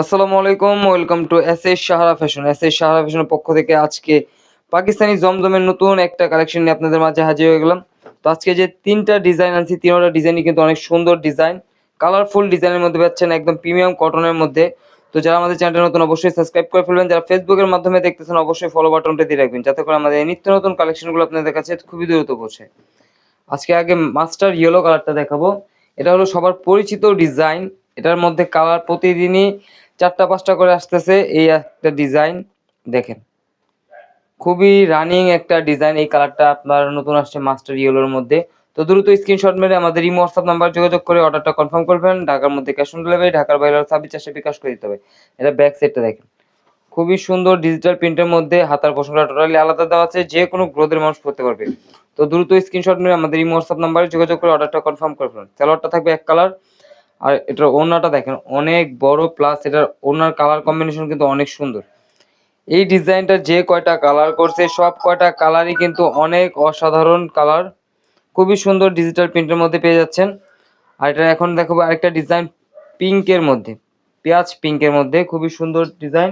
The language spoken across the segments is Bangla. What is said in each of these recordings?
আসসালামু আলাইকুম, welcome to S S Sahara fashion. S S Sahara ফ্যাশনের পক্ষ থেকে আজকে পাকিস্তানি জমজমের নতুন একটা কালেকশন নিয়ে আপনাদের মাঝে হাজির হয়ে গেলাম। তো আজকে যে তিনটা ডিজাইন আনছি, তিনটা ডিজাইনই কিন্তু অনেক সুন্দর ডিজাইন কালারফুল ডিজাইনের মধ্যে পাচ্ছেন একদম প্রিমিয়াম কটনের মধ্যে। তো যারা আমাদের চ্যানেলটা নতুন, অবশ্যই সাবস্ক্রাইব করে ফেলবেন। যারা ফেসবুকের মাধ্যমে দেখতেছেন, অবশ্যই ফলো বাটনটা দিয়ে রাখবেন। যাতে করে আমাদের নিত্য নতুন কালেকশনগুলো আপনাদের কাছে খুবই দ্রুত পৌঁছে। আজকে আগে মাস্টার ইয়েলো কালারটা দেখাবো। এটা হলো সবার পরিচিত ডিজাইন এটার মধ্যে কালার প্রতিদিনই চারটা, পাঁচটা করে আসতেছে এই একটা ডিজাইন দেখেন। খুবই রানিং একটা ডিজাইন এই কালারটা আপনার নতুন আসছে মাস্টার ইয়েলোর মধ্যে। তো দ্রুত স্ক্রিনশট মেরে আমাদের ইমো হোয়াটসঅ্যাপ নাম্বার যোগাযোগ করে অর্ডারটা কনফার্ম করবেন, ঢাকার মধ্যে ক্যাশ অন ডেলিভারি ঢাকার বাইরে ছাব্বিশ চারশো বিকাশ করে দিতে হবে। এটা ব্যাক সাইডটা দেখেন। খুবই সুন্দর ডিজিটাল প্রিন্টের মধ্যে হাতার পোশাকটা টোটালি আলাদা দেওয়া আছে, যে কোনো গ্রোথের মানুষ পড়তে পারবে। তো দ্রুত স্ক্রিনশট মেরে আমাদের ইমো হোয়াটসঅ্যাপ নাম্বারে যোগাযোগ করে অর্ডারটা কনফার্ম করে ফেলুন। সালোয়ারটা থাকবে এক কালার আর এটার ওড়নাটা দেখেন, অনেক বড় প্লাস এটার ওড়নার কালার কম্বিনেশন কিন্তু অনেক সুন্দর। এই ডিজাইনটা যে কয়টা কালার করছে, সব কয়টা কালারই কিন্তু অনেক অসাধারণ কালার খুবই সুন্দর ডিজিটাল প্রিন্টের মধ্যে পেয়ে যাচ্ছেন। আর এটা এখন দেখাবো আরেকটা ডিজাইন পিঙ্কের মধ্যে, পেঁয়াজ পিঙ্কের মধ্যে, খুবই সুন্দর ডিজাইন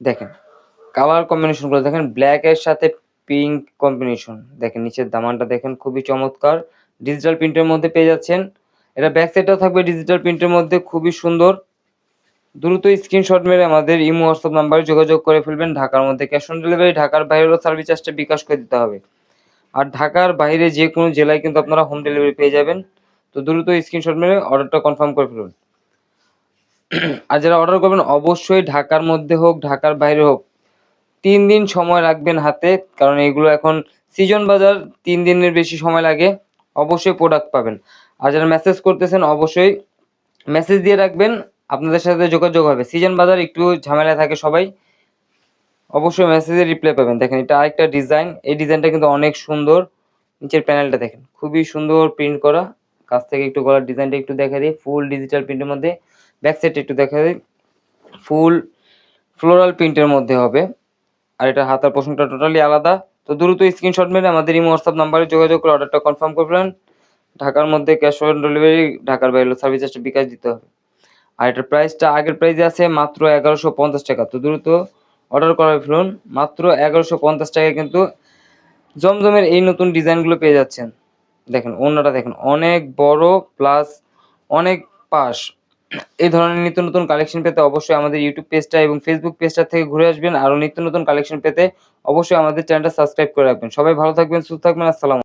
দেখেন কালার কম্বিনেশন কম্বিনেশনগুলো দেখেন ব্ল্যাক এর সাথে পিঙ্ক কম্বিনেশন দেখেন, নিচের দামানটা দেখেন, খুবই চমৎকার। ডিজিটাল প্রিন্টের মধ্যে পেয়ে যাচ্ছেন। এটা ব্যাক সাইডটাও থাকবে ডিজিটাল প্রিন্টের মধ্যে খুবই সুন্দর। দ্রুত স্ক্রিনশট মেরে আমাদের ইমো হোয়াটসঅ্যাপ নাম্বারে যোগাযোগ করে ফেলবেন। ঢাকার মধ্যে ক্যাশ অন ডেলিভারি ঢাকার বাইরেও সার্ভিস চার্জটা বিকাশ করে দিতে হবে। আর ঢাকার বাইরে যে কোনো জেলায় কিন্তু আপনারা হোম ডেলিভারি পেয়ে যাবেন। তো দ্রুত স্ক্রিনশট মেরে অর্ডারটা কনফার্ম করে ফেলুন। আর যারা অর্ডার করবেন, অবশ্যই ঢাকার মধ্যে হোক, ঢাকার বাইরে হোক, তিন দিন সময় রাখবেন হাতে। কারণ এগুলো এখন সিজন বাজার, তিন দিনের বেশি সময় লাগে। অবশ্যই প্রোডাক্ট পাবেন। আর যারা মেসেজ করতেছেন, অবশ্যই মেসেজ দিয়ে রাখবেন। আপনাদের সাথে যোগাযোগ হবে। সিজন বাজার একটু ঝামেলা থাকে সবাই। অবশ্যই মেসেজে রিপ্লাই পাবেন। দেখেন, এটা আরেকটা ডিজাইন এই ডিজাইনটা কিন্তু অনেক সুন্দর। নিচের প্যানেলটা দেখেন, খুবই সুন্দর প্রিন্ট করা। কাছ থেকে একটু গলার ডিজাইনটা একটু দেখা দিই। ফুল ডিজিটাল প্রিন্টের মধ্যে। ব্যাক সাইডটা একটু দেখা দিই। ফুল ফ্লোরাল প্রিন্টের মধ্যে হবে। আর এটা হাতার পোষণটা টোটালি আলাদা। তো দ্রুত স্ক্রিনশট মেরে আমাদের ইমো হোয়াটসঅ্যাপ নাম্বারে যোগাযোগ করে অর্ডারটা কনফার্ম করবেন ঢাকার মধ্যে ক্যাশ অন ডেলিভারি ঢাকার বাইরে সার্ভিস চার্জটা বিকাশ দিতে হবে। আর এটার প্রাইসটা আগের প্রাইসে আছে মাত্র এগারোশো পঞ্চাশ টাকা। তো দ্রুত অর্ডার করার ফেলুন। মাত্র এগারোশো পঞ্চাশ টাকায় কিন্তু জমজমের এই নতুন ডিজাইনগুলো পেয়ে যাচ্ছেন। দেখেন অন্যটা দেখেন, অনেক বড় প্লাস অনেক পাশ। এই ধরনের নিত্য নতুন কালেকশন পেতে অবশ্যই আমাদের ইউটিউব পেজটা এবং ফেসবুক পেজটা থেকে ঘুরে আসবেন। আরও নিত্য নতুন কালেকশন পেতে অবশ্যই আমাদের চ্যানেলটা সাবস্ক্রাইব করে রাখবেন। সবাই ভালো থাকবেন, সুস্থ থাকবেন, আসসালাম